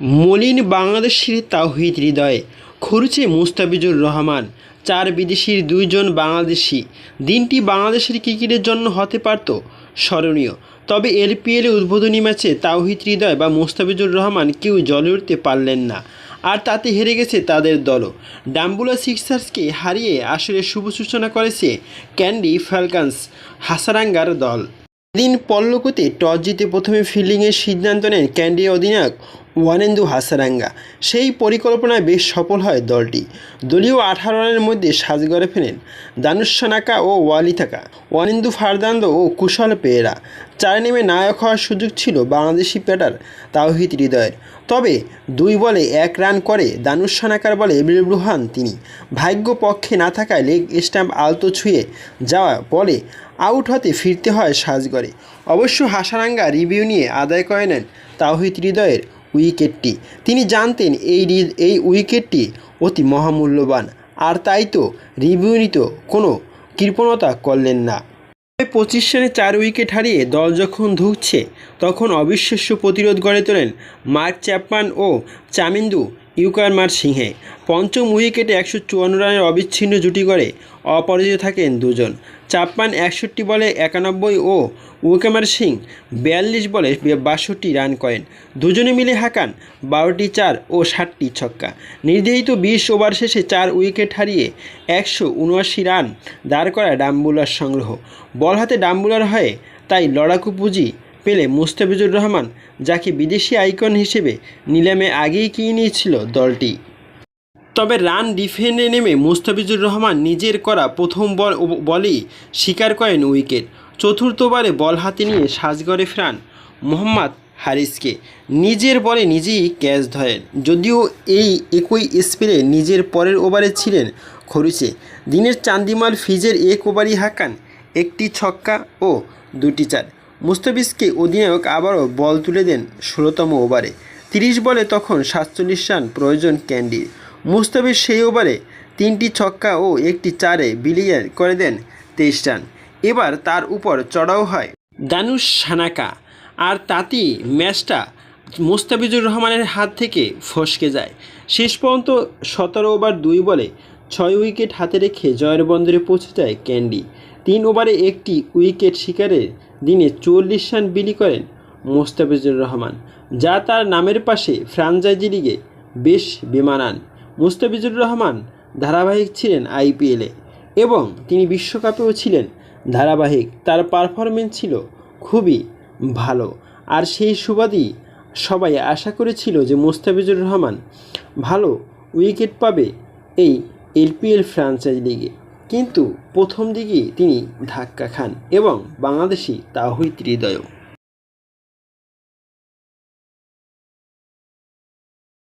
মলিন বাংলাদেশের তাওহিদ হৃদয়ে খরুচে মুস্তাফিজুর রহমান, চার বিদেশির দুইজন বাংলাদেশি। দিনটি বাংলাদেশের ক্রিকেটের জন্য হতে পারত স্মরণীয়। তবে এলপিএলে উদ্বোধনী ম্যাচে তাওহিদ হৃদয় বা মুস্তাফিজুর রহমান কেউ জলে উঠতে পারলেন না। আর তাতে হেরে গেছে তাদের দলও। ডাম্বুলা সিক্সার্সকে হারিয়ে আসলে শুভ সূচনা করেছে ক্যান্ডি ফ্যালকান্স, হাসারাঙ্গার দল। দিন পল্লকুতে টস জিতে প্রথমে ফিল্ডিংয়ের সিদ্ধান্ত নেন ক্যান্ডি অধিনায়ক ওয়ানেন্দু হাসারাঙ্গা। সেই পরিকল্পনায় বেশ সফল হয় দলটি। দলীয় আঠারো রানের মধ্যে সাজগড়ে ফেলেন দানুসানাকা ও ওয়ালি থাকা। ওয়ানেন্দু ফারদান্দ ও কুশল পেয়েরা। চারে নেমে নায়ক হওয়ার সুযোগ ছিল বাংলাদেশি ব্যাটার তাওহিদ হৃদয়ের। তবে দুই বলে এক রান করে দানুসানাকার বলে বিব্রুহান তিনি। ভাগ্য পক্ষে না থাকায় লেগ স্ট্যাম্প আলতো ছুঁয়ে যাওয়া বলে আউট হতে ফিরতে হয় সাজগড়ে। অবশ্য হাসারাঙ্গা রিভিউ নিয়ে আদায় করে নেন তাওহিদ হৃদয়ের। উইকেটটি। তিনি জানতেন এই এই উইকেটটি অতি মহামূল্যবান। আর তাই তো রিবিউনিত কোনো কৃপণতা করলেন না। পঁচিশ রানে চার উইকেট হারিয়ে দল যখন ধুঁকছে, তখন অবিশ্বাস্য প্রতিরোধ গড়ে তোলেন মার্ক চ্যাপম্যান ও চামিন্দু। ইউকারমার সিংহে। পঞ্চম উইকেটে একশো চুয়ান্ন রানের অবিচ্ছিন্ন জুটি করে অপরাজিত থাকেন দুজন। চাপ্পান একষট্টি বলে একানব্বই ও উইকামার সিং বিয়াল্লিশ বলে বাষট্টি রান করেন। দুজনে মিলে হাঁকান বারোটি চার ও ষাটটি ছক্কা। নির্ধারিত বিশ ওভার শেষে চার উইকেট হারিয়ে একশো উনআশি রান দাঁড় করা ডাম্বুলার সংগ্রহ। বল হাতে ডাম্বুলার হয়ে তাই লড়াকু পুঁজি পেলে মুস্তাফিজুর রহমান, যাকে বিদেশি আইকন হিসেবে নিলামে আগেই কিনে নিয়েছিল দলটি। তবে রান ডিফেন্ডে নেমে মুস্তাফিজুর রহমান নিজের করা প্রথম বল বলেই স্বীকার করেন উইকেট। চতুর্থবারে বল হাতে নিয়ে সাজগড়ে ফেরান মোহাম্মদ হারিসকে। নিজের বলে নিজেই ক্যাচ ধরেন। যদিও এই একই স্পেলে নিজের পরের ওভারে ছিলেন খরুচে। দিনের চান্দিমাল ফিজের এক ওভারই হাঁকান, একটি ছক্কা ও দুটি চার। মুস্তাফিজকে অধিনায়ক আবারও বল তুলে দেন ষোলোতম ওভারে। তিরিশ বলে তখন সাতচল্লিশ রান প্রয়োজন ক্যান্ডির। মুস্তাফিজ সেই ওভারে তিনটি ছক্কা ও একটি চারে বিলিয়ে করে দেন তেইশ রান। এবার তার উপর চড়াও হয় দানুশ সানাকা। আর তাতেই ম্যাচটা মুস্তাফিজুর রহমানের হাত থেকে ফসকে যায়। শেষ পর্যন্ত সতেরো ওভার দুই বলে ছয় উইকেট হাতে রেখে জয়ের বন্দরে পৌঁছে যায় ক্যান্ডি। তিন ওভারে একটি উইকেট শিকারের দিনে চল্লিশ রান বিলি করেন মোস্তাফিজুর রহমান, যা তার নামের পাশে ফ্রাঞ্চাইজি লিগে বেশ বেমানান। মুস্তাফিজুর রহমান ধারাবাহিক ছিলেন আইপিএলে এবং তিনি বিশ্বকাপেও ছিলেন ধারাবাহিক। তার পারফরমেন্স ছিল খুবই ভালো। আর সেই সুবাদই সবাই আশা করেছিল যে মোস্তাফিজুর রহমান ভালো উইকেট পাবে এই এলপিএল ফ্রাঞ্চাইজ লিগে কিন্তু প্রথম দিকে তিনি ধাক্কা খান এবং বাংলাদেশি তাহিদ হৃদয়ও।